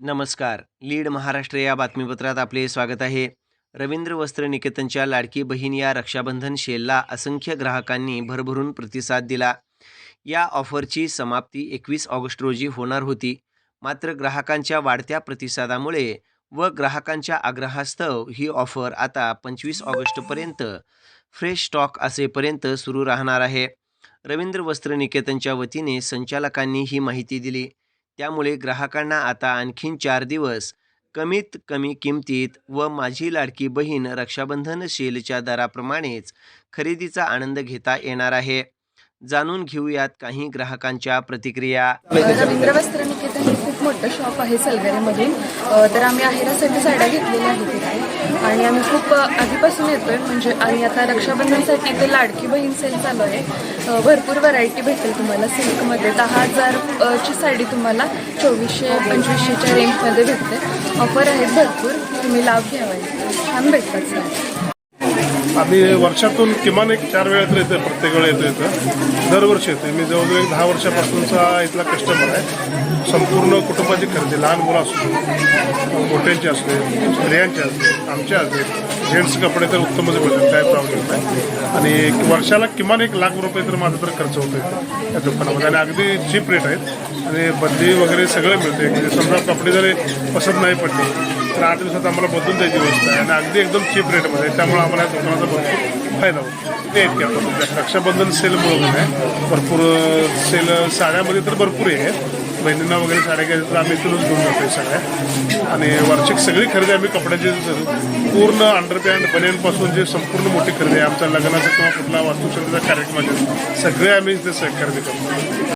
नमस्कार. लीड महाराष्ट्र या बातमीपत्रात आपले स्वागत आहे. रवींद्र वस्त्र निकेतनच्या लाडकी बहीण या रक्षाबंधन शेलला असंख्य ग्राहकांनी भरभरून प्रतिसाद दिला. या ऑफरची समाप्ती एकवीस ऑगस्ट रोजी होणार होती. मात्र ग्राहकांच्या वाढत्या प्रतिसादामुळे व ग्राहकांच्या आग्रहास्तव ही ऑफर आता पंचवीस ऑगस्टपर्यंत फ्रेश स्टॉक असेपर्यंत सुरू राहणार आहे. रवींद्र वस्त्र निकेतनच्या वतीने संचालकांनी ही माहिती दिली. त्यामुळे ग्राहकांना आता आणखीन चार दिवस कमीत कमी किमतीत व माझी लाडकी बहीण रक्षाबंधन सेलच्या दराप्रमाणेच खरेदीचा आनंद घेता येणार आहे. जाणून घेऊयात काही ग्राहकांच्या प्रतिक्रिया. रवींद्र वस्त्र निकेतन हे खूप मोठं शॉप आहे सलगरेमध्ये तर आम्ही आहेरासाठी साड्या घेतलेल्या आहेत आणि आम्ही खूप आधीपासून येतो आहे म्हणजे आणि आता रक्षाबंधनसाठी इथे लाडकी बहीण सेल चालू आहे. भरपूर व्हरायटी भेटेल तुम्हाला. सिल्कमध्ये दहा हजार ची साडी तुम्हाला चोवीसशे पंचवीसशेच्या रेंजमध्ये भेटते. ऑफर आहेत भरपूर. तुम्ही लाभ घ्यावा छान भेटतात सर आम्ही वर्षातून किमान एक चार वेळा तर येतं प्रत्येक वेळा येतो येतं दरवर्षी येतो मी जवळजवळ एक दहा वर्षापासूनचा इथला कस्टमर आहे. संपूर्ण कुटुंबाची खरेदी लहान मुलं असू मोठ्यांची असू दे स्त्रियांची असू आमच्या असू जेंट्स कपडे तर उत्तमच मिळतात काय प्रॉब्लेम नाही. आणि वर्षाला किमान एक लाख रुपये तर माझा तर खर्च होतो या दुकानामध्ये. आणि अगदी चीप रेट आहेत. आणि बदली वगैरे सगळं मिळते म्हणजे समजा कपडे जरी पसंत नाही पडले तर आठ दिवसात आम्हाला बदलून द्यायची व्यवस्था आहे. आणि अगदी एकदम चीप रेटमध्ये त्यामुळे आम्हाला या दुकानाचा भरपूर फायदा होतो. ते इतके आपण रक्षाबंधन सेल म्हणून आहे. भरपूर सेल साड्यामध्ये तर भरपूर आहे बहिणींना वगैरे साड्या घ्यायच्या तर आम्ही इथूनच घेऊन जातो सगळ्या आणि वार्षिक सगळी खरेदी आम्ही कपड्याची पूर्ण अंडरपॅन्ट बनेनपासून जे संपूर्ण मोठी खरेदी आहे आमच्या लग्नाचा किंवा कुठला वास्तुशांतीचा कार्यक्रम आहे सगळे आम्ही इथे खरेदी करतो.